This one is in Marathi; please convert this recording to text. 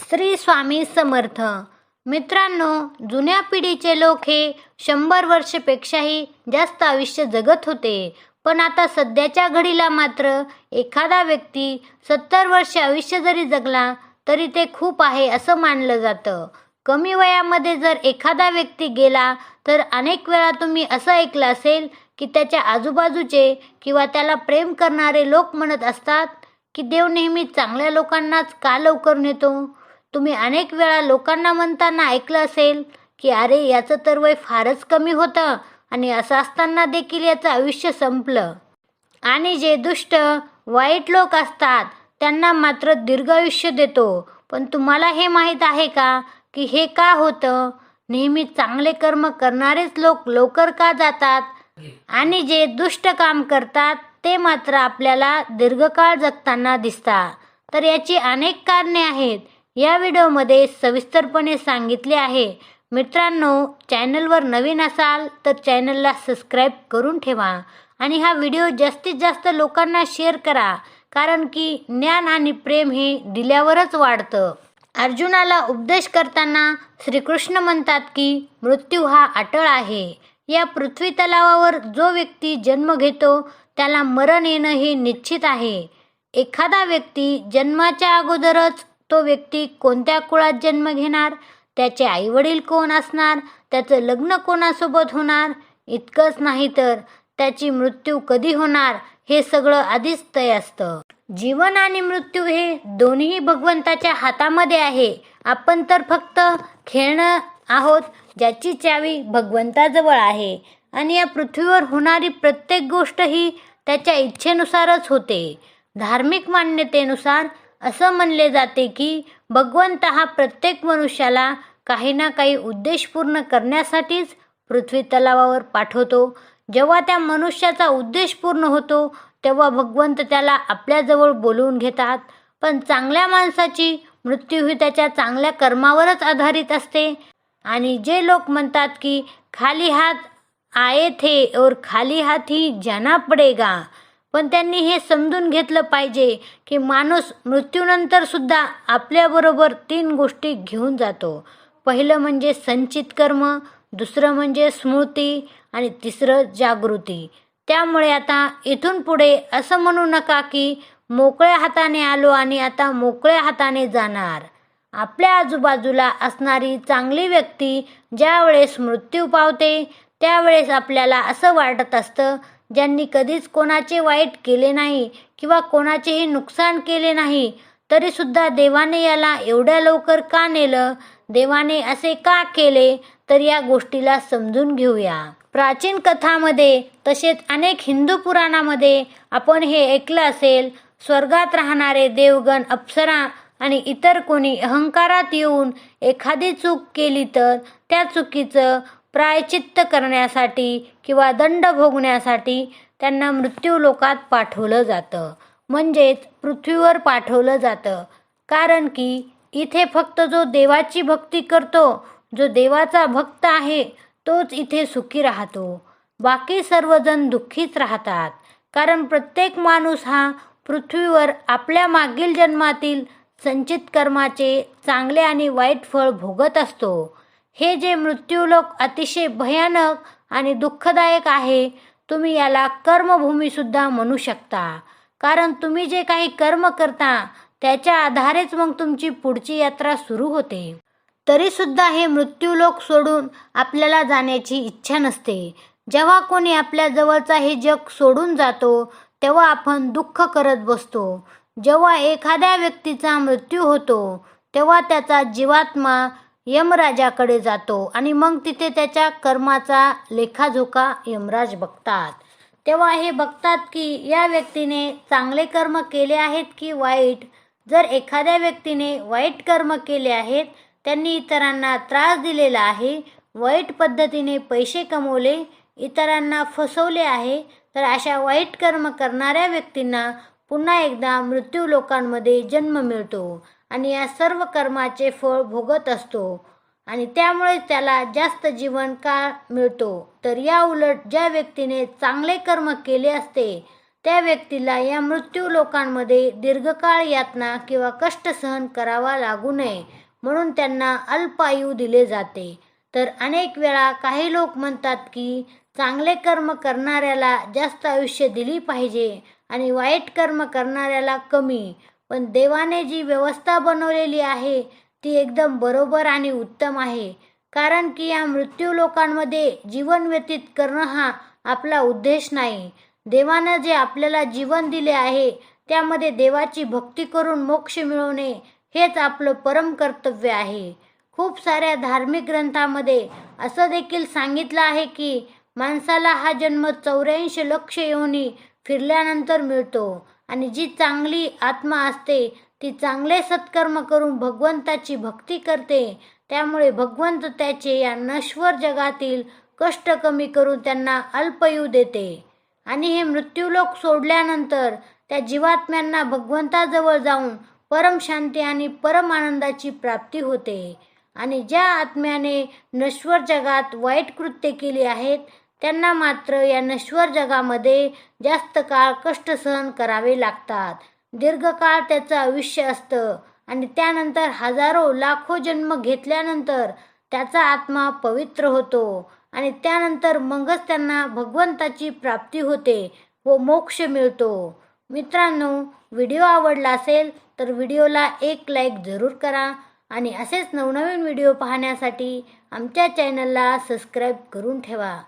श्री स्वामी समर्थ. मित्रांनो जुन्या पिढीचे लोक हे शंभर वर्षपेक्षाही जास्त आयुष्य जगत होते. पण आता सध्याच्या घडीला मात्र एखादा व्यक्ती सत्तर वर्ष आयुष्य जरी जगला तरी ते खूप आहे असं मानलं जातं. कमी वयामध्ये जर एखादा व्यक्ती गेला तर अनेक वेळा तुम्ही असं ऐकलं असेल की त्याच्या आजूबाजूचे किंवा त्याला प्रेम करणारे लोक म्हणत असतात की देव नेहमी चांगल्या लोकांनाच का लवकर नेतो? तुम्ही अनेक वेळा लोकांना म्हणताना ऐकलं असेल की अरे याचं तर वय फारच कमी होतं. आणि असं असताना देखील याचं आयुष्य संपलं. आणि जे दुष्ट वाईट लोक असतात त्यांना मात्र दीर्घ आयुष्य देतो. पण तुम्हाला हे माहीत आहे का की हे का होतं? नेहमी चांगले कर्म करणारेच लोक लवकर का जातात? आणि जे दुष्ट काम करतात ते मात्र आपल्याला दीर्घकाळ जगताना दिसतात. तर याची अनेक कारणे आहेत. या व्हिडिओमध्ये सविस्तरपणे सांगितले आहे. मित्रांनो चॅनलवर नवीन असाल तर चॅनलला सबस्क्राईब करून ठेवा आणि हा व्हिडिओ जास्तीत जास्त लोकांना शेअर करा कारण की ज्ञान आणि प्रेम हे दिल्यावरच वाढतं. अर्जुनाला उपदेश करताना श्रीकृष्ण म्हणतात की मृत्यू हा अटळ आहे. या पृथ्वी तलावावर जो व्यक्ती जन्म घेतो त्याला मरण येणं हे निश्चित आहे. एखादा व्यक्ती जन्माच्या अगोदरच तो व्यक्ती कोणत्या कुळात जन्म घेणार त्याचे आईवडील कोण असणार त्याचं लग्न कोणासोबत होणार इतकंच नाही तर त्याची मृत्यू कधी होणार हे सगळं आधीच तय असतं. जीवन आणि मृत्यू हे दोन्ही भगवंताच्या हातामध्ये आहे. आपण तर फक्त खेळणं आहोत ज्याची चावी भगवंताजवळ आहे. आणि या पृथ्वीवर होणारी प्रत्येक गोष्ट ही त्याच्या इच्छेनुसारच होते. धार्मिक मान्यतेनुसार असं म्हणले जाते की भगवंत हा प्रत्येक मनुष्याला काही ना काही उद्देश पूर्ण करण्यासाठीच पृथ्वी तलावावर पाठवतो. जेव्हा त्या मनुष्याचा उद्देश पूर्ण होतो तेव्हा भगवंत त्याला आपल्याजवळ बोलवून घेतात. पण चांगल्या माणसाची मृत्यू ही त्याच्या चांगल्या कर्मावरच आधारित असते. आणि जे लोक म्हणतात की खाली हात आये थे और खाली हात ही जाना पडेगा पण त्यांनी हे समजून घेतलं पाहिजे की माणूस मृत्यूनंतर सुद्धा आपल्याबरोबर तीन गोष्टी घेऊन जातो. पहिलं म्हणजे संचित कर्म दुसरं म्हणजे स्मृती आणि तिसरं जागृती. त्यामुळे आता इथून पुढे असं म्हणू नका की मोकळ्या हाताने आलो आणि आता मोकळ्या हाताने जाणार. आपल्या आजूबाजूला असणारी चांगली व्यक्ती ज्यावेळेस मृत्यू पावते त्यावेळेस आपल्याला असं वाटत असतं ज्यांनी कधीच कोणाचे वाईट केले नाही किंवा कोणाचेही नुकसान केले नाही तरीसुद्धा देवाने याला एवढ्या लवकर का नेलं? देवाने असे का केले? तर या गोष्टीला समजून घेऊया. प्राचीन कथामध्ये तसेच अनेक हिंदू पुराणामध्ये आपण हे ऐकलं असेल स्वर्गात राहणारे देवगण अप्सरा आणि इतर कोणी अहंकारात येऊन एखादी चूक केली तर त्या चुकीचं प्रायचित्त करण्यासाठी किंवा दंड भोगण्यासाठी त्यांना मृत्यूलोकात पाठवलं जातं. म्हणजेच पृथ्वीवर पाठवलं जातं. कारण की इथे फक्त जो देवाची भक्ती करतो जो देवाचा भक्त आहे तोच इथे सुखी राहतो. बाकी सर्वजण दुःखीच राहतात. कारण प्रत्येक माणूस हा पृथ्वीवर आपल्या मागील जन्मातील संचित कर्माचे चांगले आणि वाईट फळ भोगत असतो. हे जे मृत्यूलोक अतिशय भयानक आणि दुःखदायक आहे तुम्ही याला कर्मभूमीसुद्धा म्हणू शकता. कारण तुम्ही जे काही कर्म करता त्याच्या आधारेच मग तुमची पुढची यात्रा सुरू होते. तरीसुद्धा हे मृत्यूलोक सोडून आपल्याला जाण्याची इच्छा नसते. जेव्हा कोणी आपल्या जवळचा हे जग सोडून जातो तेव्हा आपण दुःख करत बसतो. जेव्हा एखाद्या व्यक्तीचा मृत्यू होतो तेव्हा त्याचा जीवात्मा यमराजाकडे जातो आणि मग तिथे त्याच्या कर्माचा लेखाजोखा यमराज बघतात. तेव्हा हे बघतात की या व्यक्तीने चांगले कर्म केले आहेत की वाईट? जर एखाद्या व्यक्तीने वाईट कर्म केले आहेत त्यांनी इतरांना त्रास दिलेला आहे वाईट पद्धतीने पैसे कमवले इतरांना फसवले आहे तर अशा वाईट कर्म करणाऱ्या व्यक्तींना पुन्हा एकदा मृत्यू लोकांमध्ये जन्म मिळतो. आणि या सर्व कर्माचे फळ भोगत असतो. आणि त्यामुळे त्याला जास्त जीवन काळ मिळतो. तर या उलट ज्या व्यक्तीने चांगले कर्म केले असते त्या व्यक्तीला या मृत्यू लोकांमध्ये दीर्घकाळ यातना किंवा कष्ट सहन करावा लागू नये म्हणून त्यांना अल्प आयु दिले जाते. तर अनेक वेळा काही लोक म्हणतात की चांगले कर्म करणाऱ्याला जास्त आयुष्य दिली पाहिजे आणि वाईट कर्म करणाऱ्याला कमी पण देवाने जी व्यवस्था बनवलेली आहे ती एकदम बरोबर आणि उत्तम आहे. कारण की या मृत्यू लोकांमध्ये जीवन व्यतीत करणं हा आपला उद्देश नाही. देवानं जे आपल्याला जीवन दिले आहे त्यामध्ये देवाची भक्ती करून मोक्ष मिळवणे हेच आपलं परम कर्तव्य आहे. खूप साऱ्या धार्मिक ग्रंथामध्ये असं देखील सांगितलं आहे की माणसाला हा जन्म चौऱ्याऐंशी लक्ष येऊनी फिरल्यानंतर मिळतो. आणि जी चांगली आत्मा असते ती चांगले सत्कर्म करून भगवंताची भक्ती करते. त्यामुळे भगवंत त्याचे या नश्वर जगातील कष्ट कमी करून त्यांना अल्पयू देते. आणि हे मृत्यूलोक सोडल्यानंतर त्या जीवात्म्यांना भगवंताजवळ जाऊन परम शांती आणि परम आनंदाची प्राप्ती होते. आणि ज्या आत्म्याने नश्वर जगात वाईट कृत्य केली आहेत त्यांना मात्र या नश्वर जगामध्ये जास्त काळ कष्ट सहन करावे लागतात. दीर्घकाळ त्याचं आयुष्य असतं आणि त्यानंतर हजारो लाखो जन्म घेतल्यानंतर त्याचा आत्मा पवित्र होतो आणि त्यानंतर मगच त्यांना भगवंताची प्राप्ती होते व मोक्ष मिळतो. मित्रांनो व्हिडिओ आवडला असेल तर व्हिडिओला एक लाईक जरूर करा आणि असेच नवनवीन व्हिडिओ पाहण्यासाठी आमच्या चॅनलला सबस्क्राईब करून ठेवा.